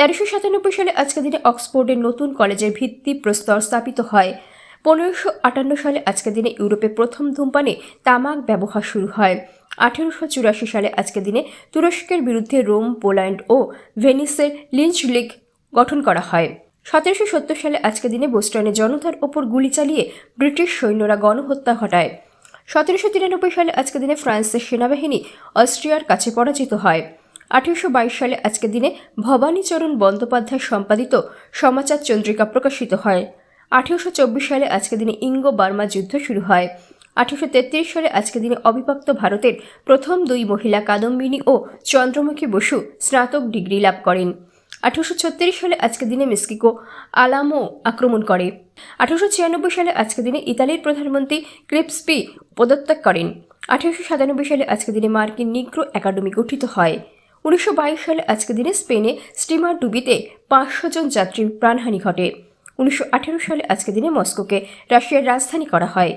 তেরোশো সাতানব্বই সালে আজকের দিনে অক্সফোর্ডের নতুন কলেজের ভিত্তি প্রস্তর স্থাপিত হয়। পনেরোশো আটান্ন সালে আজকের দিনে ইউরোপে প্রথম ধূমপানে তামাক ব্যবহার শুরু হয়। আঠেরোশো চুরাশি সালে আজকের দিনে তুরস্কের বিরুদ্ধে রোম, পোল্যান্ড ও ভেনিসের লিঞ্চ লিগ গঠন করা হয়। সতেরোশো সত্তর সালে আজকের দিনে বোস্টনে জনতার ওপর গুলি চালিয়ে ব্রিটিশ সৈন্যরা গণহত্যা ঘটায়। সতেরোশো তিরানব্বই সালে আজকের দিনে ফ্রান্সের সেনাবাহিনী অস্ট্রিয়ার কাছে পরাজিত হয়। আঠেরোশো বাইশ সালে আজকের দিনে ভবানীচরণ বন্দ্যোপাধ্যায় সম্পাদিত সমাচার চন্দ্রিকা প্রকাশিত হয়। আঠেরোশো চব্বিশ সালে আজকের দিনে ইঙ্গো বার্মা যুদ্ধ শুরু হয়। আঠেরোশো তেত্রিশ সালে আজকের দিনে অবিভক্ত ভারতের প্রথম দুই মহিলা কাদম্বিনী ও চন্দ্রমুখী বসু স্নাতক ডিগ্রি লাভ করেন। আঠারোশো সালে আজকের দিনে মেক্সিকো আলামো আক্রমণ করে। আঠারোশো সালে আজকের দিনে ইতালির প্রধানমন্ত্রী ক্রিপসপি পদত্যাগ করেন। আঠারোশো সাতানব্বই সালে আজকের দিনে মার্কিন নিগ্রো একাডেমি গঠিত হয়। উনিশশো বাইশ সালে আজকের দিনে স্পেনে স্টিমার ডুবিতে পাঁচশো জন যাত্রীর প্রাণহানি ঘটে। উনিশশো আঠেরো সালে আজকের দিনে মস্কোকে রাশিয়ার রাজধানী করা হয়।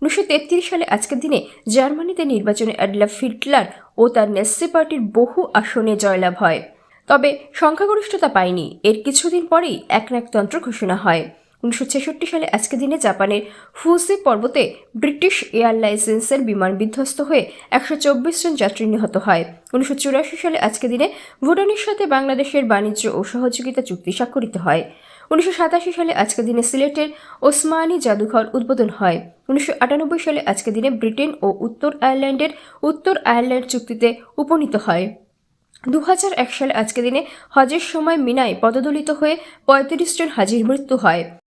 উনিশশো তেত্রিশ সালে আজকের দিনে জার্মানিতে নির্বাচনে অ্যাডলাফ হিটলার ও তার নেসে পার্টির বহু আসনে জয়লাভ হয়। তবে সংখ্যাগরিষ্ঠতা পায়নি। এর কিছুদিন পরেই একনায়কতন্ত্র ঘোষণা হয়। উনিশশো ছেষট্টি সালে আজকের দিনে জাপানের ফুসি পর্বতে ব্রিটিশ এয়ার লাইসেন্সের বিমান বিধ্বস্ত হয়ে একশো চব্বিশ জন যাত্রী নিহত হয়। উনিশশো চুরাশি সালে আজকের দিনে ভুটানের সাথে বাংলাদেশের বাণিজ্য ও সহযোগিতা চুক্তি স্বাক্ষরিত হয়। উনিশশো সাতাশি সালে আজকের দিনে সিলেটের ওসমানী জাদুঘর উদ্বোধন হয়। উনিশশো আটানব্বই সালে আজকের দিনে ব্রিটেন ও উত্তর আয়ারল্যান্ডের উত্তর আয়ারল্যান্ড চুক্তিতে উপনীত হয়। দু সালে আজকের দিনে হজের সময় মিনায় পদদলিত হয়ে পঁয়ত্রিশ জন হাজির মৃত্যু হয়।